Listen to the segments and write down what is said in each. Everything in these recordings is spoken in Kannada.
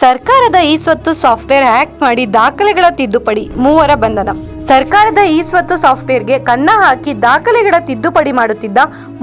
ಸರ್ಕಾರದ ಈ ಸ್ವತ್ತು ಸಾಫ್ಟ್ವೇರ್ ಹ್ಯಾಕ್ ಮಾಡಿ ದಾಖಲೆಗಳ ತಿದ್ದುಪಡಿ, ಮೂವರ ಬಂಧನ. ಸರ್ಕಾರದ ಈ ಸ್ವತ್ತು ಸಾಫ್ಟ್ವೇರ್ಗೆ ಕನ್ನ ಹಾಕಿ ದಾಖಲೆಗಳ ತಿದ್ದುಪಡಿ ಮಾಡುತ್ತಿದ್ದ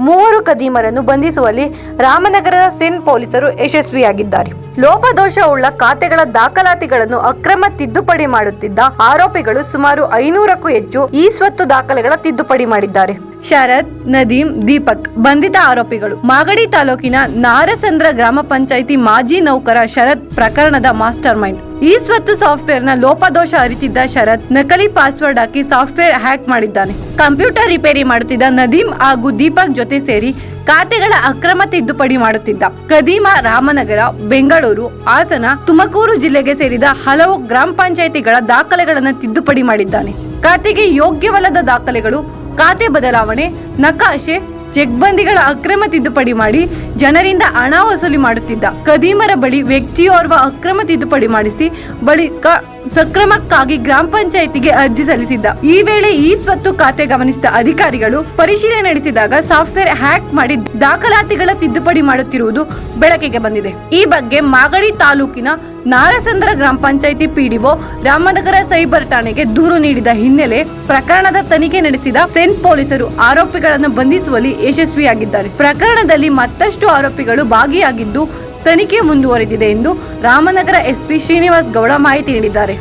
ಮೂವರು ಕದೀಮರನ್ನು ಬಂಧಿಸುವಲ್ಲಿ ರಾಮನಗರದ ಸಿನ್ ಪೊಲೀಸರು ಯಶಸ್ವಿಯಾಗಿದ್ದಾರೆ. ಲೋಪದೋಷವುಳ್ಳ ಖಾತೆಗಳ ದಾಖಲಾತಿಗಳನ್ನು ಅಕ್ರಮ ತಿದ್ದುಪಡಿ ಮಾಡುತ್ತಿದ್ದ ಆರೋಪಿಗಳು ಸುಮಾರು ಐನೂರಕ್ಕೂ ಹೆಚ್ಚು ಈ ಸ್ವತ್ತು ದಾಖಲೆಗಳ ತಿದ್ದುಪಡಿ ಮಾಡಿದ್ದಾರೆ. ಶರತ್ ನದೀಂ ದೀಪಕ್ ಬಂಧಿತ ಆರೋಪಿಗಳು. ಮಾಗಡಿ ತಾಲೂಕಿನ ನಾರಸಂದ್ರ ಗ್ರಾಮ ಪಂಚಾಯಿತಿ ಮಾಜಿ ನೌಕರ ಶರತ್ ಪ್ರಕರಣದ ಮಾಸ್ಟರ್ ಮೈಂಡ್. ಈ ಸ್ವತ್ತು ಸಾಫ್ಟ್ವೇರ್ನ ಲೋಪದೋಷ ಅರಿತಿದ್ದ ಶರತ್ ನಕಲಿ ಪಾಸ್ವರ್ಡ್ ಹಾಕಿ ಸಾಫ್ಟ್ವೇರ್ ಹ್ಯಾಕ್ ಮಾಡಿದ್ದಾನೆ. ಕಂಪ್ಯೂಟರ್ ರಿಪೇರಿ ಮಾಡುತ್ತಿದ್ದ ನದೀಂ ಹಾಗೂ ದೀಪಕ್ ಜೊತೆ ಸೇರಿ ಖಾತೆಗಳ ಅಕ್ರಮ ತಿದ್ದುಪಡಿ ಮಾಡುತ್ತಿದ್ದ. ಕದೀಮ ರಾಮನಗರ, ಬೆಂಗಳೂರು, ಹಾಸನ, ತುಮಕೂರು ಜಿಲ್ಲೆಗೆ ಸೇರಿದ ಹಲವು ಗ್ರಾಮ ಪಂಚಾಯಿತಿಗಳ ದಾಖಲೆಗಳನ್ನು ತಿದ್ದುಪಡಿ ಮಾಡಿದ್ದಾನೆ. ಖಾತೆಗೆ ಯೋಗ್ಯವಲ್ಲದ ದಾಖಲೆಗಳು ಖಾತೆ ಬದಲಾವಣೆ, ನಕಾಶೆ ಚೆಕ್ಬಂದಿಗಳ ಅಕ್ರಮ ತಿದ್ದುಪಡಿ ಮಾಡಿ ಜನರಿಂದ ಹಣ ವಸೂಲಿ ಮಾಡುತ್ತಿದ್ದ ಕದೀಮರ ಬಳಿ ವ್ಯಕ್ತಿಯೋರ್ವ ಅಕ್ರಮ ತಿದ್ದುಪಡಿ ಮಾಡಿಸಿ ಬಳಿಕ ಸಕ್ರಮಕ್ಕಾಗಿ ಗ್ರಾಮ ಪಂಚಾಯಿತಿಗೆ ಅರ್ಜಿ ಸಲ್ಲಿಸಿದ್ದ. ಈ ವೇಳೆ ಈ ಸ್ವತ್ತು ಖಾತೆ ಗಮನಿಸಿದ ಅಧಿಕಾರಿಗಳು ಪರಿಶೀಲನೆ ನಡೆಸಿದಾಗ ಸಾಫ್ಟ್ವೇರ್ ಹ್ಯಾಕ್ ಮಾಡಿ ದಾಖಲಾತಿಗಳ ತಿದ್ದುಪಡಿ ಮಾಡುತ್ತಿರುವುದು ಬೆಳಕಿಗೆ ಬಂದಿದೆ. ಈ ಬಗ್ಗೆ ಮಾಗಡಿ ತಾಲೂಕಿನ ನಾರಸಂದ್ರ ಗ್ರಾಮ ಪಂಚಾಯಿತಿ ಪಿಡಿಒ ರಾಮನಗರ ಸೈಬರ್ ಠಾಣೆಗೆ ದೂರು ನೀಡಿದ ಹಿನ್ನೆಲೆ ಪ್ರಕರಣದ ತನಿಖೆ ನಡೆಸಿದ ಸೆಂಟ್ ಪೊಲೀಸರು ಆರೋಪಿಗಳನ್ನು ಬಂಧಿಸುವಲ್ಲಿ ಯಶಸ್ವಿಯಾಗಿದ್ದಾರೆ. ಪ್ರಕರಣದಲ್ಲಿ ಮತ್ತಷ್ಟು ಆರೋಪಿಗಳು ಭಾಗಿಯಾಗಿದ್ದು ತನಿಖೆ ಮುಂದುವರೆದಿದೆ ಎಂದು ರಾಮನಗರ ಎಸ್ಪಿ ಶ್ರೀನಿವಾಸ್ ಗೌಡ ಮಾಹಿತಿ ನೀಡಿದ್ದಾರೆ.